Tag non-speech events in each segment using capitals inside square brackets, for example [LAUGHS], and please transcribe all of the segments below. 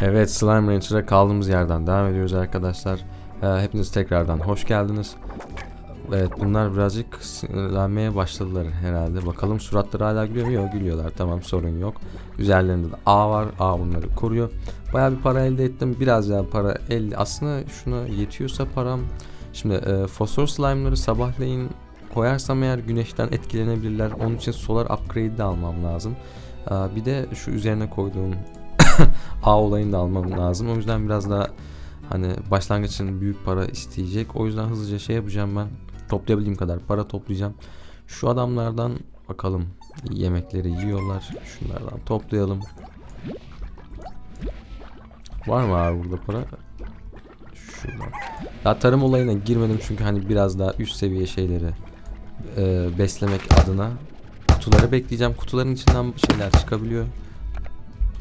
Evet Slime Rancher'a kaldığımız yerden devam ediyoruz arkadaşlar. Ee, hepiniz tekrardan hoş geldiniz. Evet bunlar birazcık sinirlenmeye başladılar herhalde. Bakalım suratları hala gülüyor mu? Yok gülüyorlar tamam sorun yok. Üzerlerinde de A var. A bunları koruyor. Baya bir para elde ettim. Biraz daha para elde. Aslında şuna yetiyorsa param. Şimdi e, fosfor slime'ları sabahleyin koyarsam eğer güneşten etkilenebilirler. Onun için solar upgrade de almam lazım. Aa, bir de şu üzerine koyduğum A olayını da almam lazım. O yüzden biraz daha hani başlangıç için büyük para isteyecek. O yüzden hızlıca şey yapacağım ben. Toplayabildiğim kadar para toplayacağım. Şu adamlardan bakalım yemekleri yiyorlar. Şunlardan toplayalım. Var mı abi burada para? Şuradan. Daha tarım olayına girmedim çünkü hani biraz daha üst seviye şeyleri e, beslemek adına kutuları bekleyeceğim. Kutuların içinden şeyler çıkabiliyor.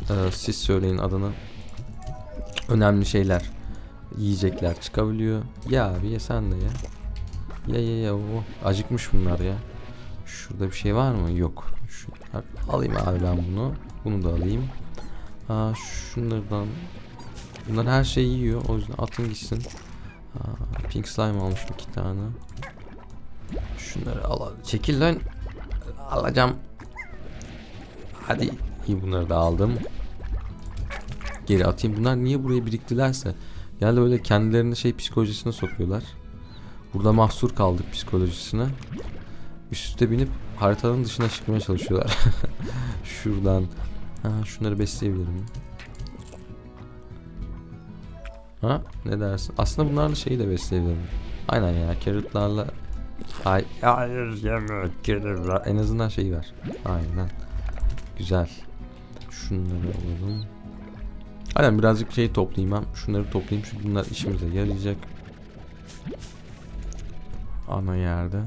Ee, siz söyleyin adını. Önemli şeyler, yiyecekler çıkabiliyor. Ya abi ye sen de ya. Ya ya ya o acıkmış bunlar ya. Şurada bir şey var mı? Yok. Şunlar. Alayım abi ben bunu. Bunu da alayım. Aa, şunlardan Bunlar her şeyi yiyor. O yüzden atın gitsin. Aa, pink slime almışım iki tane. Şunları al. Çekil lan. Alacağım. Hadi. İyi bunları da aldım. Geri atayım. Bunlar niye buraya biriktilerse. Yani öyle kendilerini şey psikolojisine sokuyorlar. Burada mahsur kaldık psikolojisine. Üst üste binip haritanın dışına çıkmaya çalışıyorlar. [LAUGHS] Şuradan. Ha, şunları besleyebilirim. Ha ne dersin? Aslında bunlarla şeyi de besleyebilirim. Aynen ya carrotlarla Ay, hayır yeme. En azından şeyi ver. Aynen. Güzel. Şunları alalım. Aynen birazcık şey toplayayım ben. Şunları toplayayım çünkü bunlar işimize yarayacak. Ana yerde.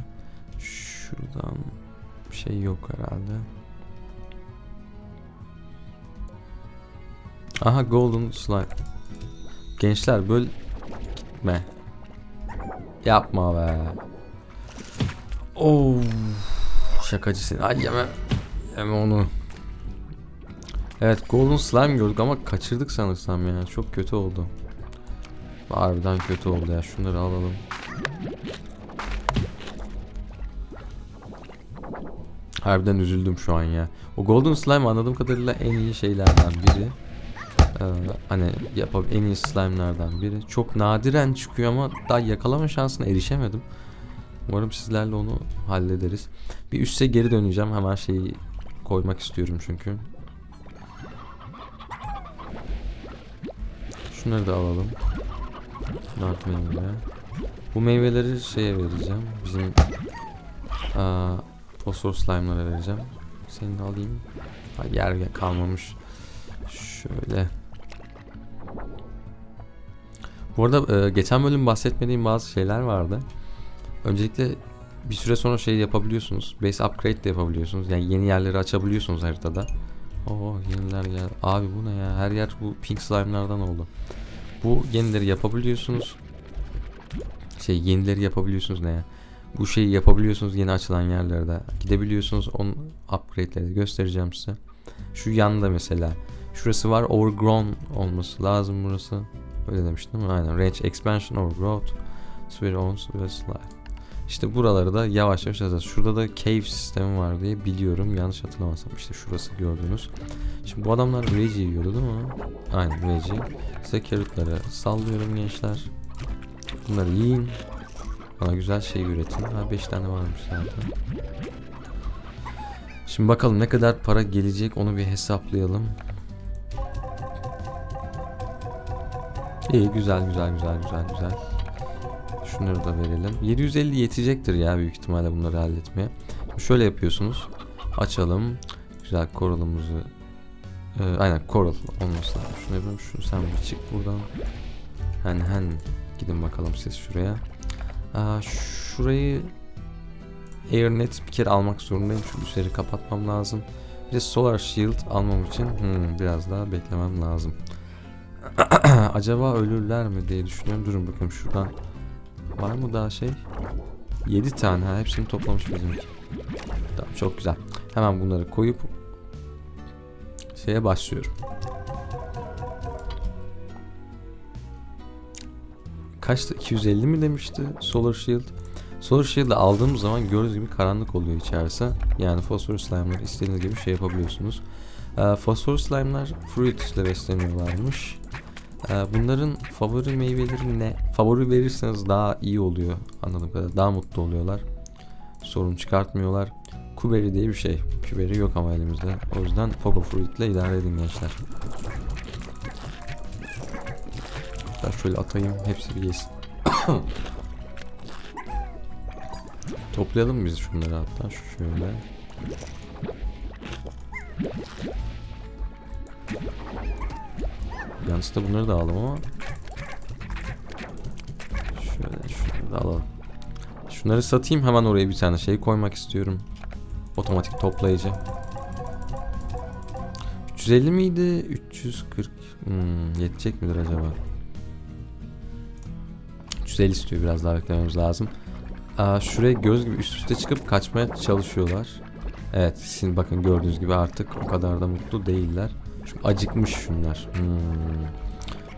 Şuradan bir şey yok herhalde. Aha golden slime. Gençler böyle gitme. Yapma be. Oo. Şakacısın. Ay yeme. Yeme onu. Evet Golden Slime gördük ama kaçırdık sanırsam ya. Çok kötü oldu. Harbiden kötü oldu ya. Şunları alalım. Harbiden üzüldüm şu an ya. O Golden Slime anladığım kadarıyla en iyi şeylerden biri. Ee, hani yapab en iyi slime'lardan biri. Çok nadiren çıkıyor ama daha yakalama şansına erişemedim. Umarım sizlerle onu hallederiz. Bir üste geri döneceğim. Hemen şeyi koymak istiyorum çünkü. Şunları da alalım. Meyve. Bu meyveleri şeye vereceğim. Bizim fosfor slime'lara vereceğim. Seni de alayım. Ha, yer kalmamış. Şöyle. Bu arada e, geçen bölüm bahsetmediğim bazı şeyler vardı. Öncelikle bir süre sonra şey yapabiliyorsunuz. Base upgrade de yapabiliyorsunuz. Yani yeni yerleri açabiliyorsunuz haritada. Oo yeniler gel. Abi bu ne ya? Her yer bu pink slime'lardan oldu. Bu yenileri yapabiliyorsunuz. Şey yenileri yapabiliyorsunuz ne ya? Bu şeyi yapabiliyorsunuz yeni açılan yerlerde. Gidebiliyorsunuz. Onun upgrade'leri göstereceğim size. Şu yanda mesela. Şurası var overgrown olması lazım burası. Öyle demiştim? Aynen. Range expansion overgrowth. Sphere owns ve slide. İşte buraları da yavaş yavaş yazacağız. Şurada da cave sistemi var diye biliyorum. Yanlış hatırlamasam işte şurası gördünüz. Şimdi bu adamlar veggie yiyordu değil mi? Aynen veggie. Size carrotları sallıyorum gençler. Bunları yiyin. Bana güzel şey üretin. Ha 5 tane varmış zaten. Şimdi bakalım ne kadar para gelecek onu bir hesaplayalım. İyi güzel güzel güzel güzel güzel. Şunları da verelim. 750 yetecektir ya büyük ihtimalle bunları halletmeye. Şöyle yapıyorsunuz. Açalım. Güzel koralımızı. Ee, aynen coral olması lazım. Şunu yapalım. Şu sen bir çık buradan. Hen hen. Gidin bakalım siz şuraya. Aa, şurayı AirNet bir kere almak zorundayım. Şu üzeri kapatmam lazım. Bir de Solar Shield almam için hmm, biraz daha beklemem lazım. [CLEARS THROAT] Acaba ölürler mi diye düşünüyorum. Durun bakayım şuradan. Var mı daha şey? 7 tane ha hepsini toplamış bizimki. Tamam çok güzel. Hemen bunları koyup şeye başlıyorum. Kaçtı? 250 mi demişti Solar Shield? Solar Shield'ı aldığımız zaman gördüğünüz gibi karanlık oluyor içerisi. Yani fosfor slime'ları istediğiniz gibi şey yapabiliyorsunuz. Ee, fosfor slime'lar fruit ile besleniyorlarmış. Ee, bunların favori meyveleri ne? Favori verirseniz daha iyi oluyor anladığım kadarıyla. Daha mutlu oluyorlar. Sorun çıkartmıyorlar. Kuberi diye bir şey. Kuberi yok ama elimizde. O yüzden Pogo Fruit ile idare edin gençler. Ben şöyle atayım. Hepsi bir yesin. [COUGHS] Toplayalım biz şunları hatta. Şöyle. Yanlışlıkla bunları da aldım ama. Şöyle şunları da alalım. Şunları satayım hemen oraya bir tane şey koymak istiyorum. Otomatik toplayıcı. 350 miydi? 340. Hmm, yetecek midir acaba? 350 istiyor biraz daha beklememiz lazım. Aa, şuraya göz gibi üst üste çıkıp kaçmaya çalışıyorlar. Evet sizin bakın gördüğünüz gibi artık o kadar da mutlu değiller. Çünkü acıkmış şunlar. Hmm.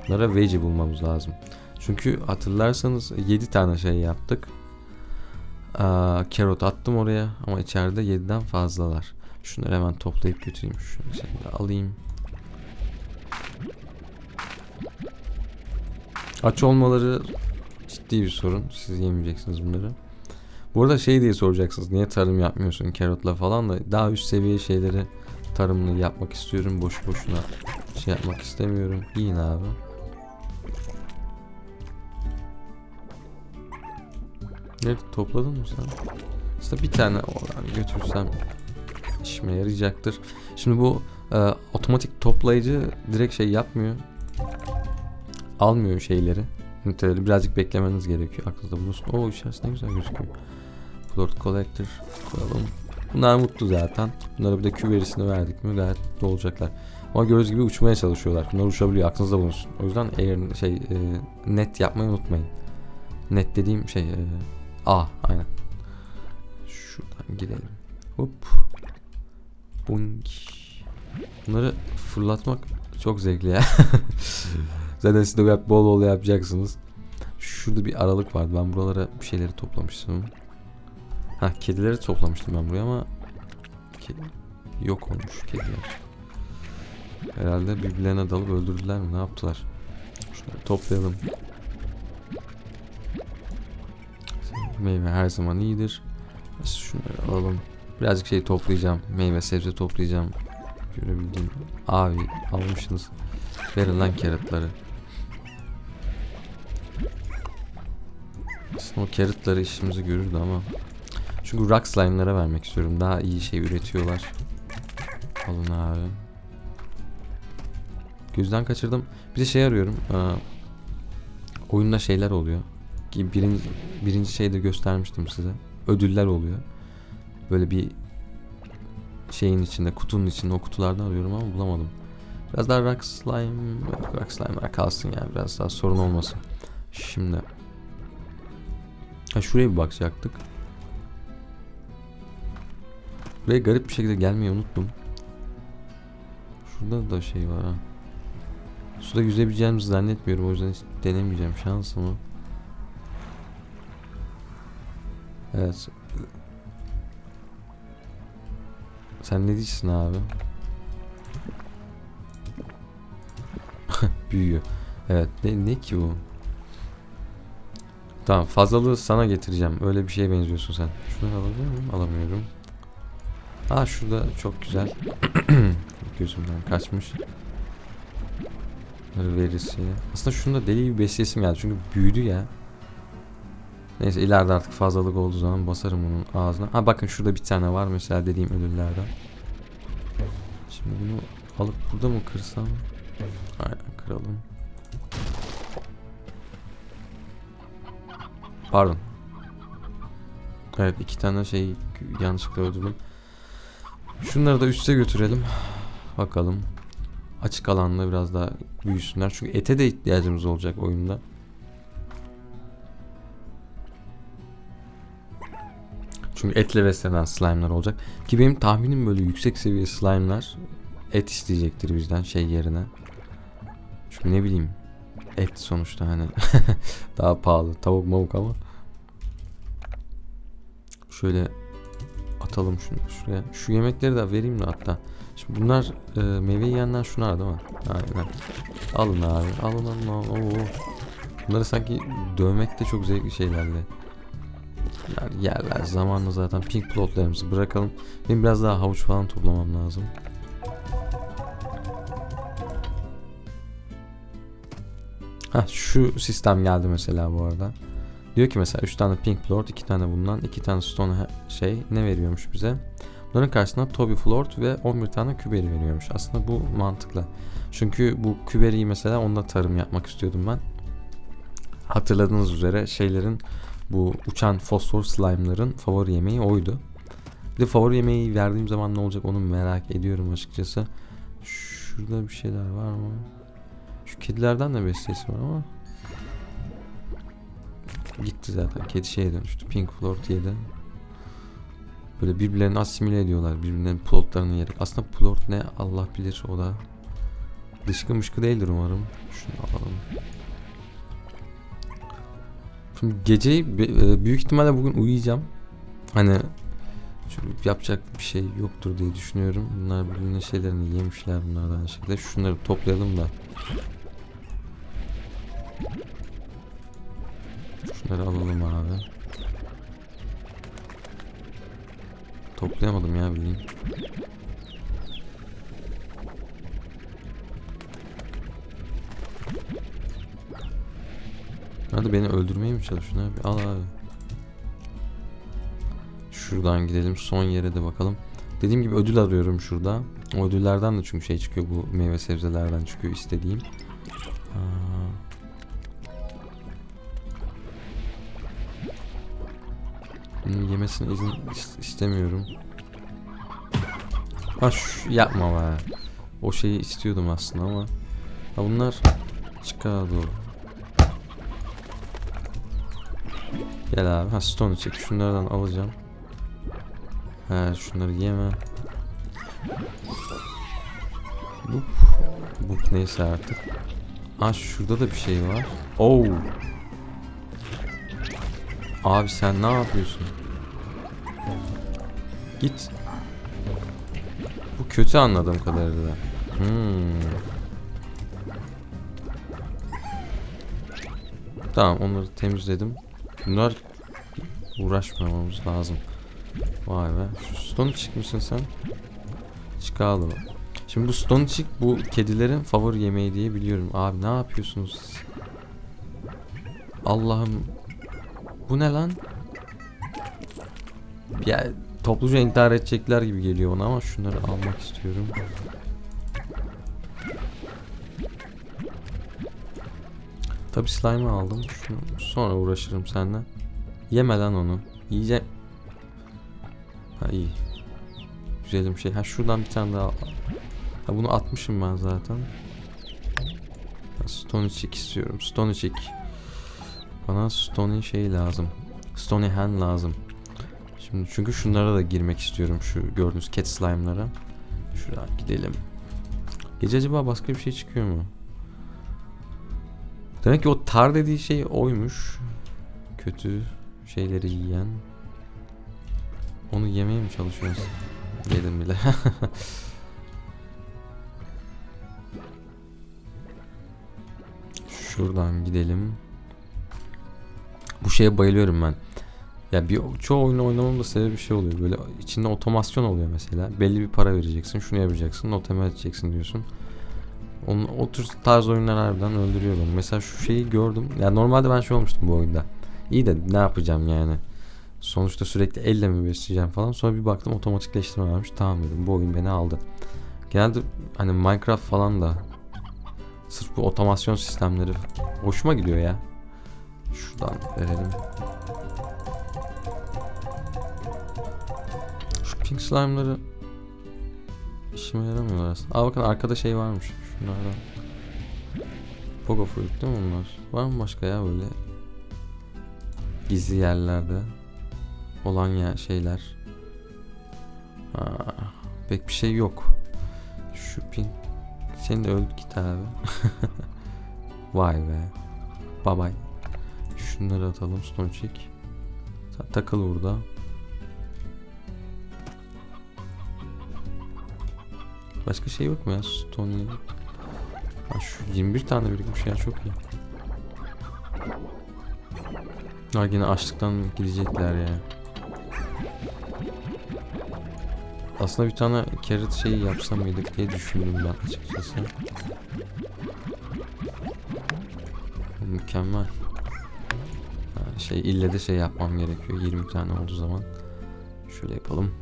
Bunlara veggie bulmamız lazım. Çünkü hatırlarsanız 7 tane şey yaptık. Aa, carrot attım oraya ama içeride 7'den fazlalar. Şunları hemen toplayıp götüreyim. Şunu şimdi alayım. Aç olmaları ciddi bir sorun. Siz yemeyeceksiniz bunları. Bu arada şey diye soracaksınız. Niye tarım yapmıyorsun carrotla falan da daha üst seviye şeyleri tarımını yapmak istiyorum. Boş boşuna şey yapmak istemiyorum. Yiyin abi. Ne topladın mı sen? Aslında bir tane oradan götürsem işime yarayacaktır. Şimdi bu e, otomatik toplayıcı direkt şey yapmıyor. Almıyor şeyleri. Üniteleri birazcık beklemeniz gerekiyor. Aklınızda bulunsun. Oo içerisi ne güzel gözüküyor. Plot Collector koyalım. Bunlar mutlu zaten. Bunlara bir de küverisini verdik mi gayet mutlu olacaklar. Ama gördüğünüz gibi uçmaya çalışıyorlar. Bunlar uçabiliyor aklınızda bulunsun. O yüzden eğer şey e, net yapmayı unutmayın. Net dediğim şey e, A aynen. Şuradan gidelim. Hop. Bung. Bunları fırlatmak çok zevkli ya. [LAUGHS] Zaten siz de bol bol yapacaksınız. Şurada bir aralık vardı. Ben buralara bir şeyleri toplamıştım. Ha kedileri toplamıştım ben buraya ama kedi yok olmuş kediler. Herhalde birbirlerine dalıp öldürdüler mi? Ne yaptılar? Şunları toplayalım. Meyve her zaman iyidir. Şunları alalım. Birazcık şey toplayacağım. Meyve sebze toplayacağım. Görebildiğim. Abi almışsınız. Verin lan carrotları. Aslında o carrotları işimizi görürdü ama. Çünkü rock slime'lara vermek istiyorum. Daha iyi şey üretiyorlar. Alın abi. Gözden kaçırdım. Bir de şey arıyorum. Aa, oyunda şeyler oluyor. Ki birinci, birinci şeyde göstermiştim size. Ödüller oluyor. Böyle bir şeyin içinde, kutunun içinde o kutulardan arıyorum ama bulamadım. Biraz daha rock slime, rock slime'lar kalsın yani biraz daha sorun olmasın. Şimdi ha şuraya bir bakacaktık. Buraya garip bir şekilde gelmeyi unuttum. Şurada da şey var ha. Suda yüzebileceğimizi zannetmiyorum o yüzden hiç denemeyeceğim şansımı. Evet. Sen ne diyorsun abi? [LAUGHS] Büyüyor. Evet. Ne, ne ki bu? Tamam fazlalığı sana getireceğim. Öyle bir şeye benziyorsun sen. Şunu alabiliyor muyum? Alamıyorum. Aa şurada çok güzel. [CLEARS THROAT] Gözümden kaçmış. Verisi. Aslında şunda deli gibi besleyesim geldi. Çünkü büyüdü ya. Neyse ileride artık fazlalık olduğu zaman basarım onun ağzına. Ha bakın şurada bir tane var mesela dediğim ödüllerden. Şimdi bunu alıp burada mı kırsam? Aynen kıralım. Pardon. Evet iki tane şey yanlışlıkla öldürdüm. Şunları da üste götürelim. Bakalım. Açık alanda biraz daha büyüsünler. Çünkü ete de ihtiyacımız olacak oyunda. Çünkü etle beslenen slime'lar olacak. Ki benim tahminim böyle yüksek seviye slime'lar et isteyecektir bizden şey yerine. Çünkü ne bileyim et sonuçta hani [LAUGHS] daha pahalı tavuk mavuk ama şöyle atalım şunu şuraya. Şu yemekleri de vereyim mi hatta? Şimdi bunlar e, meyve yiyenler şunlar değil mi? Aynen alın abi alın alın alın. Oo. bunları sanki dövmek de çok zevkli şeylerle Yerler, yerler zamanla zaten pink plotlarımızı bırakalım. Benim biraz daha havuç falan toplamam lazım. Ha şu sistem geldi mesela bu arada. Diyor ki mesela 3 tane pink floor, 2 tane bundan, 2 tane stone şey ne veriyormuş bize? Bunların karşısında Toby Floort ve 11 tane küberi veriyormuş. Aslında bu mantıklı. Çünkü bu küberiyi mesela onda tarım yapmak istiyordum ben. Hatırladığınız üzere şeylerin bu uçan fosfor slime'ların favori yemeği oydu. Bir de favori yemeği verdiğim zaman ne olacak onu merak ediyorum açıkçası. Şurada bir şeyler var mı? Şu kedilerden de bestesi var ama gitti zaten. Kedi şeye dönüştü. Pink Floyd yedi. Böyle birbirlerini asimile ediyorlar. Birbirlerinin plotlarını yiyerek. Aslında plot ne Allah bilir o da. Dışkı mışkı değildir umarım. Şunu alalım. Şimdi geceyi e, büyük ihtimalle bugün uyuyacağım. Hani çünkü yapacak bir şey yoktur diye düşünüyorum. Bunlar birbirinin şeylerini yemişler bunlardan şekilde. Şunları toplayalım da. Şunları alalım abi. Toplayamadım ya bildiğin. Hadi beni öldürmeye mi çalışıyorsun abi? Al abi. Şuradan gidelim son yere de bakalım. Dediğim gibi ödül arıyorum şurada. O ödüllerden de çünkü şey çıkıyor bu meyve sebzelerden çıkıyor istediğim. Aa. Bunun yemesine izin is- istemiyorum. Ha şu yapma be. O şeyi istiyordum aslında ama. Ha bunlar çıkar doğru. Gel abi. Ha stone çek. Şunlardan alacağım. Ha şunları yeme. Bu, bu neyse artık. Ha şurada da bir şey var. Oo. Abi sen ne yapıyorsun? Git. Bu kötü anladığım kadarıyla. Hmm. Tamam onları temizledim. Bunlar uğraşmamamız lazım. Vay be. Şu stone çıkmışsın sen. Çıkalım. Şimdi bu stone chick bu kedilerin favori yemeği diye biliyorum. Abi ne yapıyorsunuz? Allah'ım. Bu ne lan? Ya topluca intihar edecekler gibi geliyor bana ama şunları almak istiyorum. Tabi slime'ı aldım. Şunu sonra uğraşırım seninle. Yeme lan onu. Yiyeceğim. Ha iyi. Güzelim şey. Ha şuradan bir tane daha. Ha bunu atmışım ben zaten. Ha, Stony Chick istiyorum. Stony Chick. Bana Stony şey lazım. Stony Hand lazım. Şimdi çünkü şunlara da girmek istiyorum şu gördüğünüz cat slime'lara. Şuradan gidelim. Gece acaba başka bir şey çıkıyor mu? Demek ki o tar dediği şey oymuş. Kötü şeyleri yiyen. Onu yemeye mi çalışıyoruz? Yedim bile. [LAUGHS] Şuradan gidelim. Bu şeye bayılıyorum ben. Ya bir çoğu oyunu oynamamın da sebebi bir şey oluyor. Böyle içinde otomasyon oluyor mesela. Belli bir para vereceksin, şunu yapacaksın, otomatik edeceksin diyorsun. Onun, o tür tarz oyunlar harbiden öldürüyor beni. Mesela şu şeyi gördüm. Ya normalde ben şey olmuştum bu oyunda. İyi de ne yapacağım yani? Sonuçta sürekli elle mi besleyeceğim falan. Sonra bir baktım otomatikleştirme varmış. Tamam dedim bu oyun beni aldı. Genelde hani Minecraft falan da sırf bu otomasyon sistemleri hoşuma gidiyor ya. Şuradan verelim. Şu pink slime'ları işime yaramıyorlar aslında. Aa bakın arkada şey varmış. Şunlardan. Pogo fruit değil mi bunlar? Var mı başka ya böyle gizli yerlerde olan ya şeyler? Aa, pek bir şey yok. Şu pink sen de öl git abi. [LAUGHS] Vay be. Bye bye. Şunları atalım stone chick. Sen takıl burada. Başka şey yok mu ya stone Ha, şu 21 tane birikmiş ya çok iyi. Ha yine açlıktan gidecekler ya. Aslında bir tane carrot şeyi yapsam mıydık diye düşündüm ben açıkçası. Mükemmel. Şey ille de şey yapmam gerekiyor 20 tane olduğu zaman. Şöyle yapalım.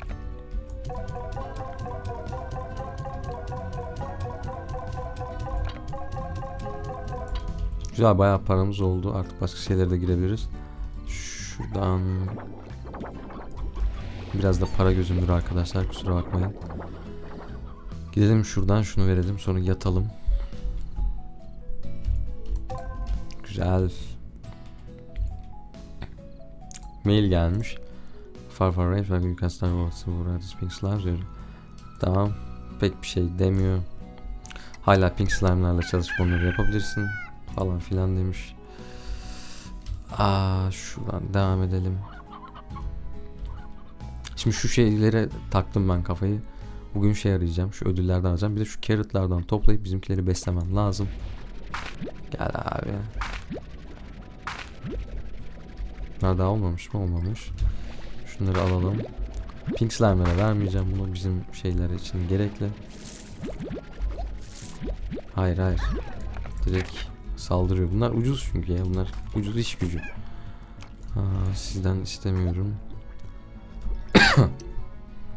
Güzel bayağı paramız oldu. Artık başka şeylere de girebiliriz. Şuradan biraz da para gözümdür arkadaşlar kusura bakmayın. Gidelim şuradan şunu verelim sonra yatalım. Güzel. Mail gelmiş. Far far you can start with silver pink slimes diyor. Tamam. Pek bir şey demiyor. Hala pink slime'larla çalışıp onları yapabilirsin falan filan demiş. Aa şuradan devam edelim. Şimdi şu şeylere taktım ben kafayı. Bugün şey arayacağım. Şu ödüllerden alacağım. Bir de şu carrotlardan toplayıp bizimkileri beslemem lazım. Gel abi. Bunlar daha olmamış mı? Olmamış. Şunları alalım. Pink slime'lara vermeyeceğim bunu bizim şeyler için gerekli. Hayır hayır. Direkt saldırıyor. Bunlar ucuz çünkü ya. Bunlar ucuz iş gücü. Aa, sizden istemiyorum. [COUGHS]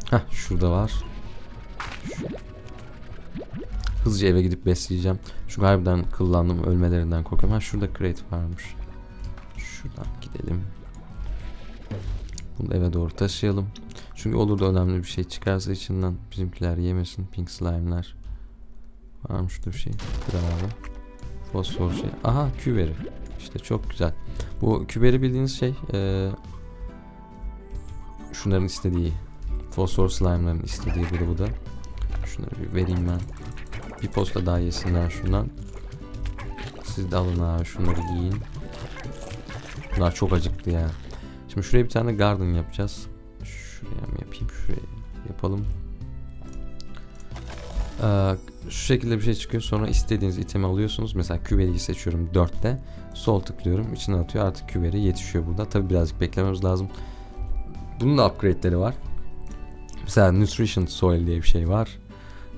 Heh, şurada var. Hızlıca eve gidip besleyeceğim. Şu harbiden kıllandım. Ölmelerinden korkuyorum. Ha şurada crate varmış. Şuradan gidelim. Bunu eve doğru taşıyalım. Çünkü olur da önemli bir şey çıkarsa içinden bizimkiler yemesin. Pink slime'lar. Varmış şurada bir şey. Abi. Fosfor şey. Aha küberi. İşte çok güzel. Bu küberi bildiğiniz şey eee şunların istediği fosfor slime'ların istediği grubu da. Şunları bir vereyim ben. Bir posta daha yesinler şundan. Siz de alın abi şunları giyin. Bunlar çok acıktı ya. Şimdi şuraya bir tane garden yapacağız. Şuraya mı yapayım? Şuraya yapalım. Ee, şu şekilde bir şey çıkıyor. Sonra istediğiniz itemi alıyorsunuz. Mesela küveriyi seçiyorum 4'te. Sol tıklıyorum. içine atıyor. Artık küveri yetişiyor burada. Tabi birazcık beklememiz lazım. Bunun da upgrade'leri var. Mesela Nutrition Soil diye bir şey var.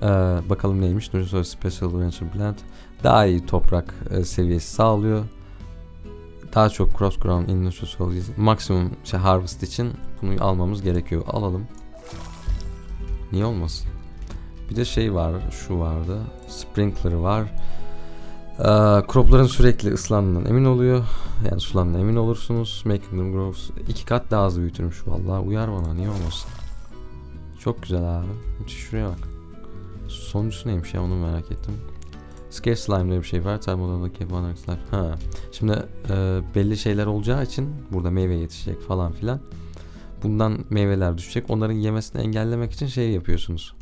Ee, bakalım neymiş? Nutrition Soil Special Venture Plant. Daha iyi toprak e, seviyesi sağlıyor. Daha çok cross ground in Nutrition Soil maksimum şey harvest için bunu almamız gerekiyor. Alalım. Niye olmasın? Bir de şey var, şu vardı. Sprinkler var. Ee, cropların sürekli ıslandığından emin oluyor. Yani sulandığından emin olursunuz. Making them grow iki kat daha hızlı büyütürmüş vallahi. Uyar bana niye olmasın. Çok güzel abi. Şuraya bak. Sonuncusu neymiş ya onu merak ettim. Scare slime diye bir şey var. Time odadaki one slime. Ha. Şimdi e, belli şeyler olacağı için burada meyve yetişecek falan filan. Bundan meyveler düşecek. Onların yemesini engellemek için şey yapıyorsunuz.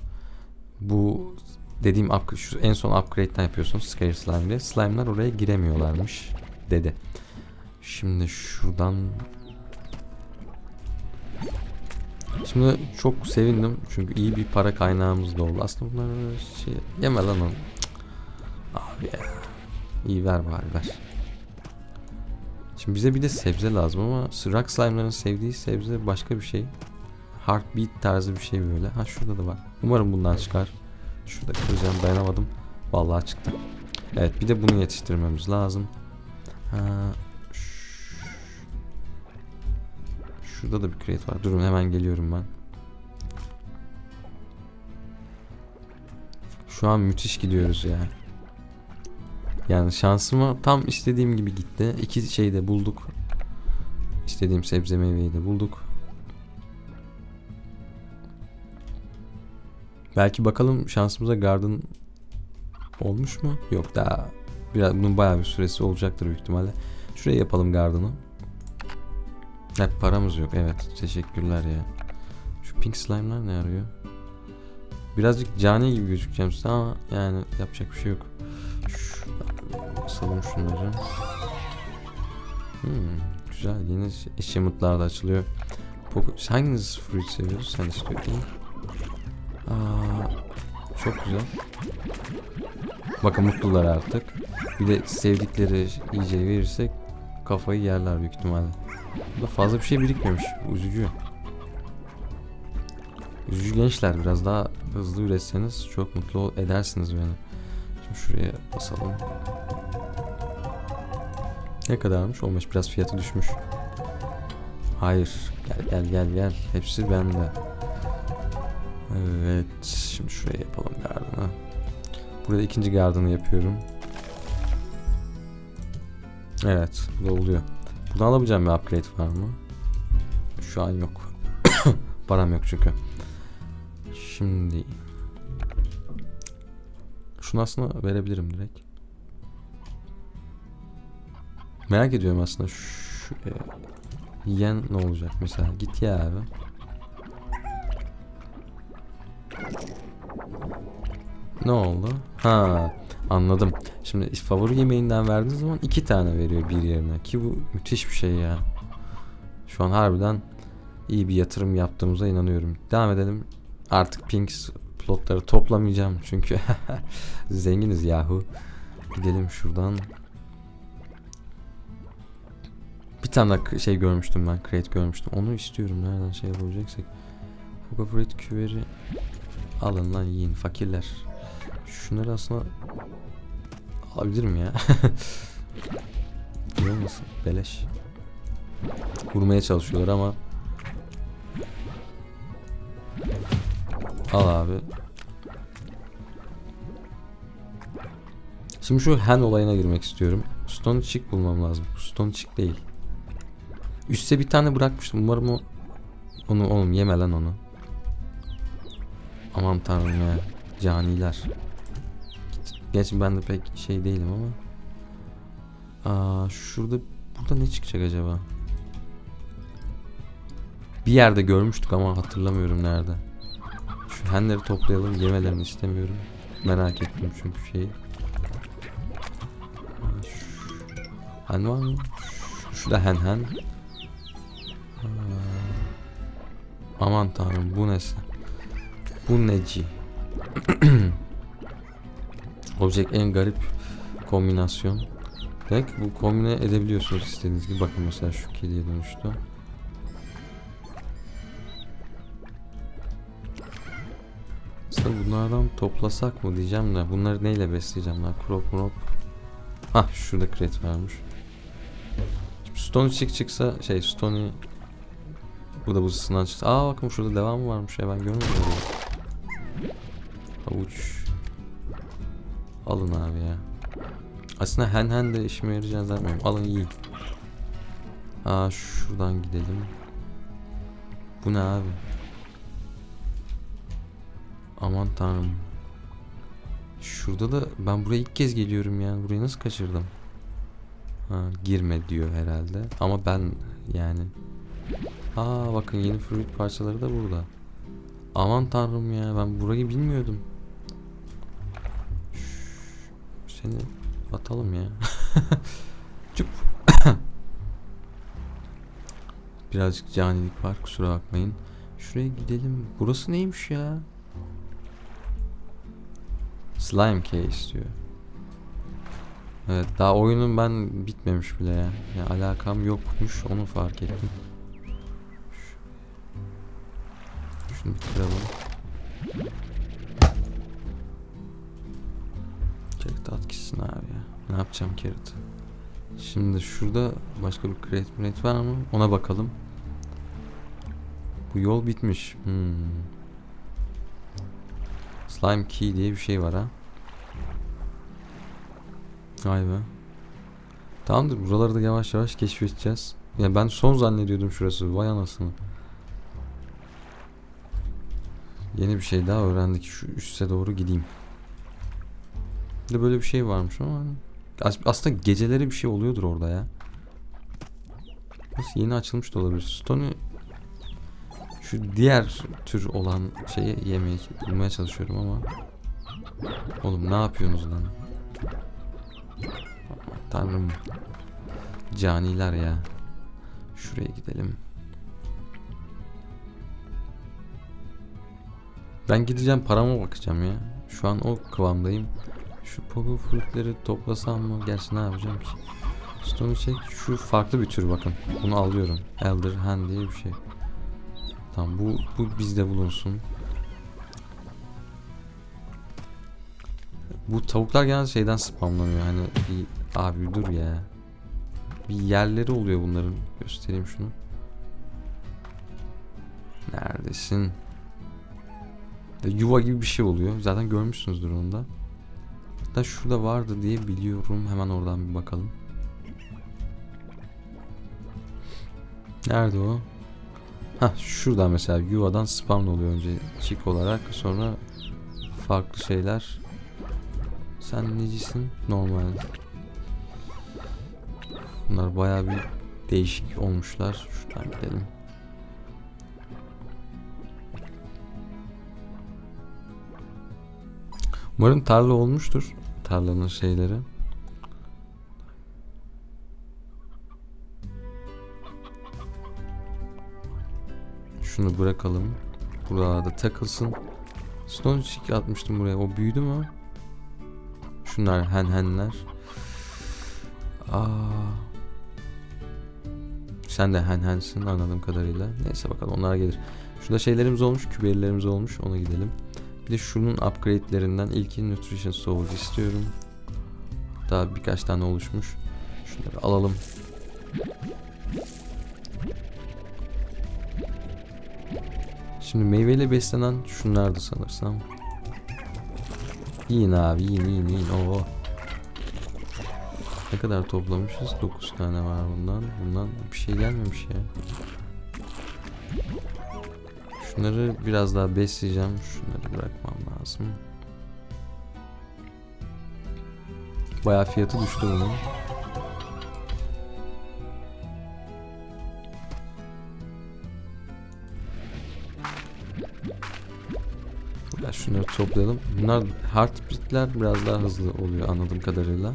Bu dediğim şu en son upgrade'den yapıyorsunuz Scare Slime diye. Slime'lar oraya giremiyorlarmış dedi. Şimdi şuradan Şimdi çok sevindim çünkü iyi bir para kaynağımız da oldu. Aslında bunlar şey yeme lan onu. Abi ya. İyi ver bari ver. Şimdi bize bir de sebze lazım ama rock slime'ların sevdiği sebze başka bir şey. Heartbeat tarzı bir şey böyle. Ha şurada da var. Umarım bundan çıkar. Şurada kıracağım dayanamadım. Vallahi çıktı. Evet bir de bunu yetiştirmemiz lazım. Ha, Şurada da bir crate var. Durun hemen geliyorum ben. Şu an müthiş gidiyoruz ya. Yani şansıma tam istediğim gibi gitti. İki şeyi de bulduk. İstediğim sebze meyveyi de bulduk. Belki bakalım şansımıza garden olmuş mu? Yok daha biraz bunun bayağı bir süresi olacaktır büyük ihtimalle. Şuraya yapalım garden'ı. Hep paramız yok. Evet. Teşekkürler ya. Şu pink slime'lar ne arıyor? Birazcık cani gibi gözükeceğim size ama yani yapacak bir şey yok. Basalım şunları. Hmm, güzel yeni achievement'lar da açılıyor. Poco, hanginiz fruit seviyorsun? Sen istiyorsun. Aa, çok güzel. Bakın mutlular artık. Bir de sevdikleri iyice verirsek kafayı yerler büyük ihtimalle. Burada fazla bir şey birikmemiş. Üzücü. Üzücü gençler biraz daha hızlı üretseniz çok mutlu edersiniz beni. Şimdi şuraya basalım. Ne kadarmış? 15 biraz fiyatı düşmüş. Hayır. Gel gel gel gel. Hepsi bende. Evet. Şimdi şuraya yapalım gardını. Burada ikinci gardını yapıyorum. Evet. Bu da oluyor. Bunu alabileceğim bir upgrade var mı? Şu an yok. [COUGHS] Param yok çünkü. Şimdi şunu aslında verebilirim direkt. Merak ediyorum aslında şu e, yen ne olacak mesela git ya abi. Ne oldu? Ha anladım. Şimdi favori yemeğinden verdiğiniz zaman iki tane veriyor bir yerine ki bu müthiş bir şey ya. Şu an harbiden iyi bir yatırım yaptığımıza inanıyorum. Devam edelim. Artık Pinks plotları toplamayacağım çünkü [LAUGHS] zenginiz yahu. Gidelim şuradan. Bir tane daha şey görmüştüm ben, crate görmüştüm. Onu istiyorum. Nereden şey yapabileceksak. Hoga Fruit küveri alın lan yiyin fakirler. Şunları aslında alabilirim ya. [LAUGHS] İyi olmasın? Beleş. Vurmaya çalışıyorlar ama Al abi. Şimdi şu hen olayına girmek istiyorum. Stone chick bulmam lazım. Stone chick değil. Üste bir tane bırakmıştım. Umarım o onu oğlum yeme lan onu. Aman tanrım ya. Caniler. Gerçi ben de pek şey değilim ama. Aa, şurada burada ne çıkacak acaba? Bir yerde görmüştük ama hatırlamıyorum nerede. Şu henleri toplayalım. Yemelerini istemiyorum. Merak ettim çünkü şeyi. Hen var mı? Şu da hen hen. Aman tanrım bu nesi? Bu neci? [CLEARS THROAT] Olacak en garip kombinasyon. Demek bu kombine edebiliyorsunuz istediğiniz gibi. Bakın mesela şu kediye dönüştü. Aslında bunlardan toplasak mı diyeceğim de bunları neyle besleyeceğim lan crop crop. Hah şurada crate varmış. Şimdi Stony çık çıksa şey Stony bu da buzısından çıksa. Aa bakın şurada devamı varmış ya ben görmedim. Havuç. Alın abi ya. Aslında hen hen de işime yarayacağını zannetmiyorum. Alın yiyin. Aa şuradan gidelim. Bu ne abi? Aman tanrım. Şurada da ben buraya ilk kez geliyorum yani. Burayı nasıl kaçırdım? Ha, girme diyor herhalde. Ama ben yani. Aa bakın yeni fruit parçaları da burada. Aman tanrım ya ben burayı bilmiyordum. Şş, Seni atalım ya. [LAUGHS] Çup. [COUGHS] Birazcık canilik var kusura bakmayın. Şuraya gidelim. Burası neymiş ya? Slime case diyor. Evet daha oyunun ben bitmemiş bile ya. ya alakam yokmuş onu fark ettim. Şunu kıralım. Carrot at abi ya. Ne yapacağım carrot? Şimdi şurada başka bir crate crate var mı? Ona bakalım. Bu yol bitmiş. Hmm. Slime key diye bir şey var ha. Vay be. Tamamdır buraları da yavaş yavaş keşfedeceğiz. Ya ben son zannediyordum şurası. Vay anasını. Yeni bir şey daha öğrendik. Şu üste doğru gideyim. De böyle bir şey varmış ama hani- As- aslında geceleri bir şey oluyordur orada ya. Nasıl yeni açılmış da olabilir. Stony şu diğer tür olan şeyi yemeği bulmaya çalışıyorum ama Oğlum ne yapıyorsunuz lan? Tanrım. Caniler ya. Şuraya gidelim. Ben gideceğim parama bakacağım ya. Şu an o kıvamdayım. Şu pogo fruitleri toplasam mı? Gerçi ne yapacağım ki? Stone çek. Şu farklı bir tür bakın. Bunu alıyorum. Elder Hand diye bir şey. Tamam bu, bu bizde bulunsun. Bu tavuklar genelde şeyden spamlanıyor. Hani bir abi dur ya. Bir yerleri oluyor bunların. Göstereyim şunu. Neredesin? Yuva gibi bir şey oluyor. Zaten görmüşsünüzdür onu da. Hatta şurada vardı diye biliyorum. Hemen oradan bir bakalım. Nerede o? Hah şurada mesela yuvadan spawn oluyor önce chick olarak sonra farklı şeyler. Sen necisin? Normal. Bunlar baya bir değişik olmuşlar. Şuradan gidelim. Umarım tarla olmuştur. Tarlanın şeyleri. Şunu bırakalım. Burada takılsın. Stone Chick atmıştım buraya. O büyüdü mü? Şunlar hen henler. Aa. Sen de hen hensin anladığım kadarıyla. Neyse bakalım onlara gelir. Şurada şeylerimiz olmuş, küberilerimiz olmuş. Ona gidelim. De şunun upgrade'lerinden ilki Nutrition Souls istiyorum. Daha birkaç tane oluşmuş. Şunları alalım. Şimdi meyveyle beslenen şunlardı sanırsam. Yiyin abi yiyin yiyin yiyin. Oo. Ne kadar toplamışız? 9 tane var bundan. Bundan bir şey gelmemiş ya. Şunları biraz daha besleyeceğim. Şunları bırakmam lazım. Bayağı fiyatı düştü bunun. Ya şunları toplayalım. Bunlar heartbeat'ler biraz daha hızlı oluyor anladığım kadarıyla.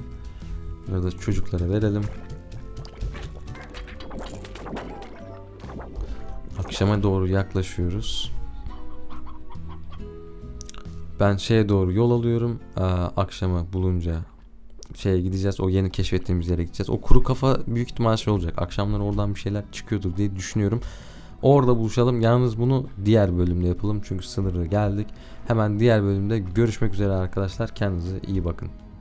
Bunları da çocuklara verelim. Akşama doğru yaklaşıyoruz. Ben şeye doğru yol alıyorum. Aa, akşama bulunca şeye gideceğiz. O yeni keşfettiğimiz yere gideceğiz. O kuru kafa büyük ihtimal şey olacak. Akşamları oradan bir şeyler çıkıyordur diye düşünüyorum. Orada buluşalım. Yalnız bunu diğer bölümde yapalım. Çünkü sınırı geldik. Hemen diğer bölümde görüşmek üzere arkadaşlar. Kendinize iyi bakın.